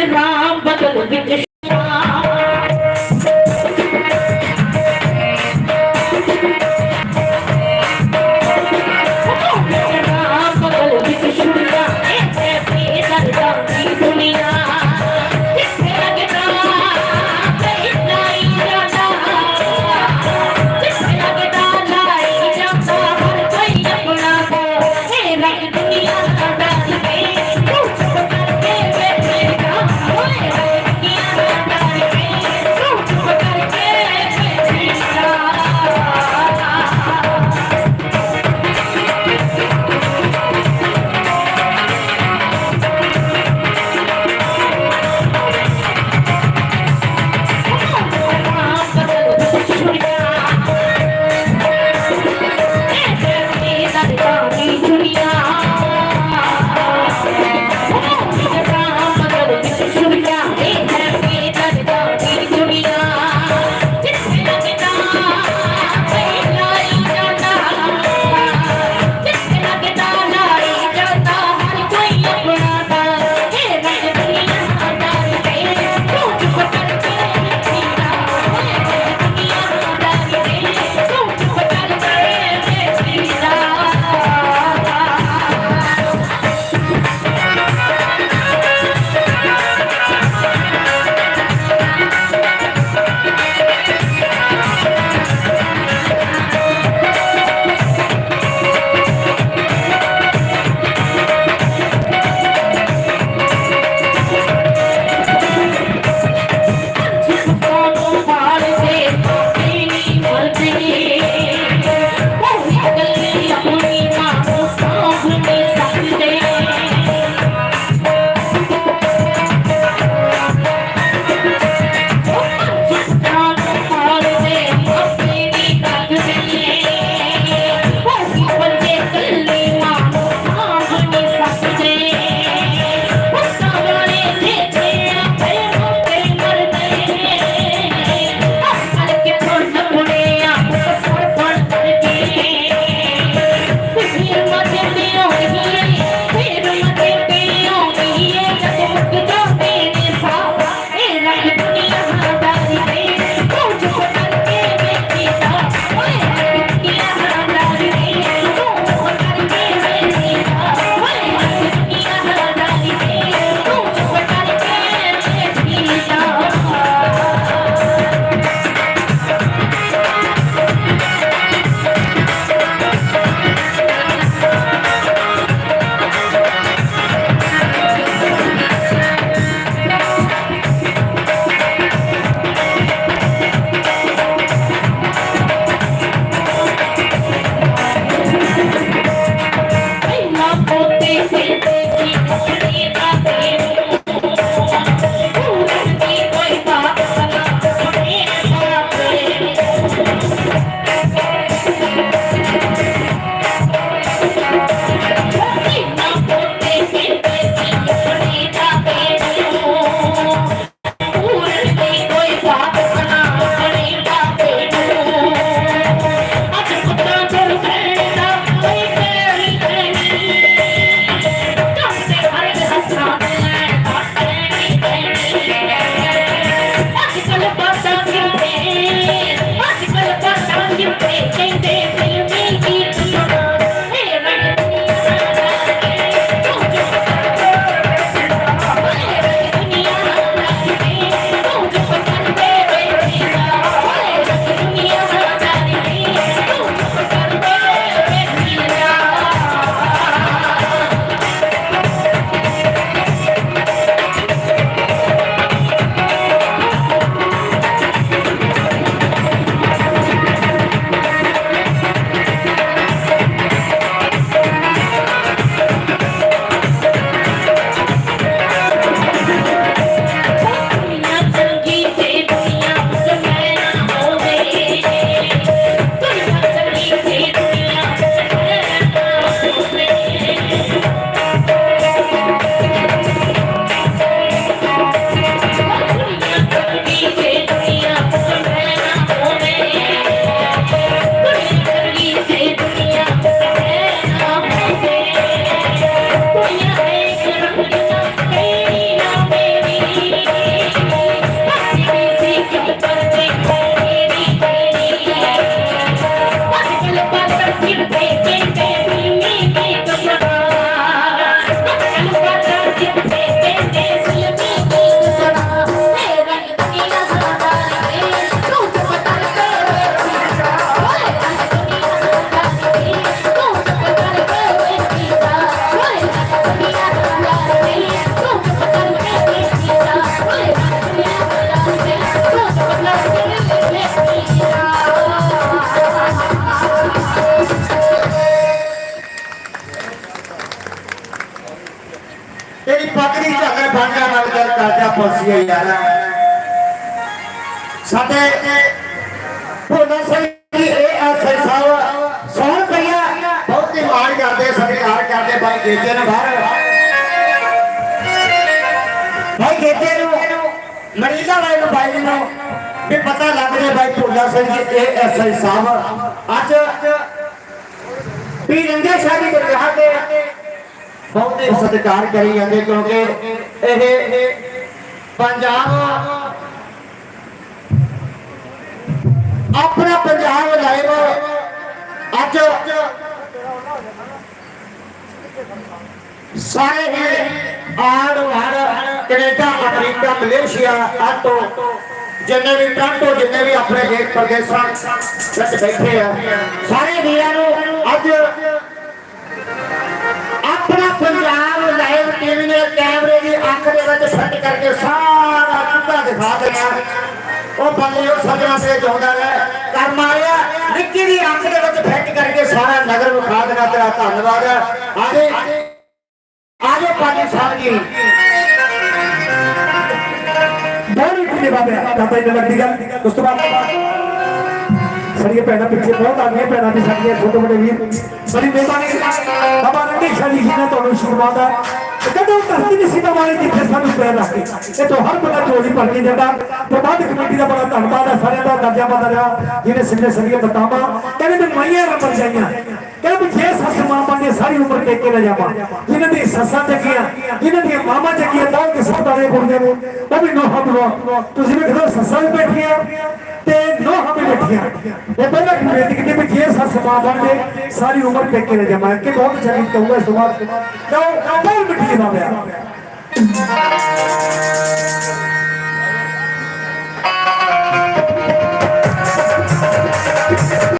রাজ্যের i Let me away. ਤੇਰੀ ਝਾਕਰ ਬਾਂਗਾ ਨਾਲ ਗੱਲ ਕਰਦਾ ਪੁੱਛਿਆ ਯਾਰ। ਸਾਡੇ ਭੋਲਾ ਸਿੰਘ ਇਹ ਐਸਏ ਸਾਹਿਬ ਸੌਣ ਪਈਆ। ਬਹੁਤ ਹੀ ਮਾਣ ਕਰਦੇ, ਸਤਿਕਾਰ ਕਰਦੇ ਭਾਈ ਗੇਜੇ ਨੇ ਬਾਹਰ। ਭਾਈ ਗੇਜੇ ਨੂੰ, ਮਰੀਜ਼ਾ ਵਾਲੇ ਨੂੰ, ਭਾਈ ਨੂੰ ਵੀ ਪਤਾ ਲੱਗ ਰਿਹਾ ਭਾਈ ਭੋਲਾ ਸਿੰਘ ਇਹ ਐਸਏ ਸਾਹਿਬ ਅੱਜ ਵੀ ਰੰਗੇ ਸ਼ਾਹੀ ਦਰਗਾਹ ਤੇ ਬਹੁਤ ਹੀ ਸਤਿਕਾਰ ਕਰੀ ਜਾਂਦੇ ਕਿਉਂਕਿ ਇਹ ਪੰਜਾਬ ਆਪਣਾ ਪੰਜਾਬ ਲਾਈਵ ਅੱਜ ਸਾਰੇ ਹੀ ਆੜ ਵੜ ਕੈਨੇਡਾ, ਅਮਰੀਕਾ, ਮਲੇਸ਼ੀਆ, ਆਟੋ, ਜਿੰਨੇ ਵੀ ਟਾਂਟੋ ਜਿੰਨੇ ਵੀ ਆਪਣੇ ਦੇਸ਼ ਪ੍ਰਦੇਸ਼ਾਂ ਵਿੱਚ ਬੈਠੇ ਆ, ਸਾਰੇ ਵੀਰਾਂ ਨੂੰ ਅੱਜ ਅੱਖ ਦੇ ਵਿੱਚ ਫਿੱਟ ਕਰਕੇ ਸਾਰਾ ਕੁੱਤਾ ਦਿਖਾ ਦੇਣਾ ਉਹ ਬੰਦੇ ਉਹ ਸੱਜਣਾ ਤੇ ਜਾਉਂਦਾ ਰਹਿ। ਕਰ ਮਾਰਿਆ ਨਿੱਕੀ ਦੀ ਅੱਖ ਦੇ ਵਿੱਚ ਫਿੱਟ ਕਰਕੇ ਸਾਰਾ ਨਗਰ ਵਿਖਾ ਦੇਣਾ ਤੇਰਾ ਧੰਨਵਾਦ। ਆਗੇ ਆਜੋ ਪਾਜੀ ਸਾਹਿਬ ਜੀ। ਬਹੁਤ ਹੀ ਬਾਬੇ ਬਾਬਾ ਜੀ ਲੱਗਦੀ ਗੱਲ। ਉਸ ਤੋਂ ਬਾਅਦ ਸੜੀਏ ਪੈਣਾ ਪਿੱਛੇ ਬਹੁਤ ਆ ਗਏ ਪੈਣਾ ਸਾਡੀਆਂ ਛੋਟੇ ਵੱਡੇ ਵੀਰ ਬੜੀ ਮਿਹਰਬਾਨੀ ਬਾਬਾ ਰੰਗੇ ਸ਼ਾਦੀ ਜੀ ਨੇ ਤੁਹਾਨੂੰ ਸ਼ੁਰੂਆਤ ਹੈ ਕਦੋਂ ਧਰਤੀ ਦੀ ਸੀਮਾ ਵਾਲੀ ਜਿੱਥੇ ਸਾਨੂੰ ਪੈਰ ਰੱਖੇ ਇਹ ਤੋਂ ਹਰ ਬੰਦਾ ਝੋਲੀ ਭਰ ਕੇ ਜਾਂਦਾ। ਪ੍ਰਬੰਧ ਕਮੇਟੀ ਦਾ ਬੜਾ ਧੰਨਵਾਦ ਹੈ ਸਾਰਿਆਂ ਦਾ, ਦਰਜਾ ਬੰਦਾ ਜਿਹਨੇ ਸਿੰਨੇ ਸੜੀਏ ਬਤਾਵਾ ਕਹਿੰਦੇ ਮਾਈਆਂ ਰੰਬਰ ਜਾਈਆਂ। ਕਹਿੰਦੇ ਵੀ ਜੇ ਸੱਸ ਮਾਂ ਬਣੇ ਸਾਰੀ ਉਮਰ ਟੇਕੇ ਨਾ ਜਾਵਾਂ, ਜਿਨ੍ਹਾਂ ਦੀ ਸੱਸਾਂ ਚੱਕੀਆਂ, ਜਿਨ੍ਹਾਂ ਦੀਆਂ ਮਾਵਾਂ ਚੱਕੀਆਂ, ਤਾਂ ਕਿ ਸਭ ਦਾਰੇ ਕੁੜੀਆਂ ਨੂੰ। ਉਹ ਵੀ ਨੋਹਾਂ ਬਲਵਾ ਤੁਸੀਂ ਵੇਖੋ ਸੱਸਾਂ ਵੀ ਬੈਠੀਆਂ, ਤੇ ਨੋਹਾਂ ਵੀ ਬੈਠੀਆਂ। ਇਹ ਪਹਿਲਾਂ ਕਿ ਬੇਨਤੀ ਕੀਤੀ ਵੀ ਜੇ ਸੱਸ ਮਾਂ ਬਣ ਜੇ ਸਾਰੀ ਉਮਰ ਟੇਕੇ ਨਾ ਜਾਵਾਂ, ਕਿ ਬਹੁਤ ਚੰਗੀ ਕਹੂੰਗਾ ਇਸ ਤੋਂ ਬਾਅਦ। ਲਓ ਬਹੁਤ ਮਿੱਠੀ ਬਾਬਿਆ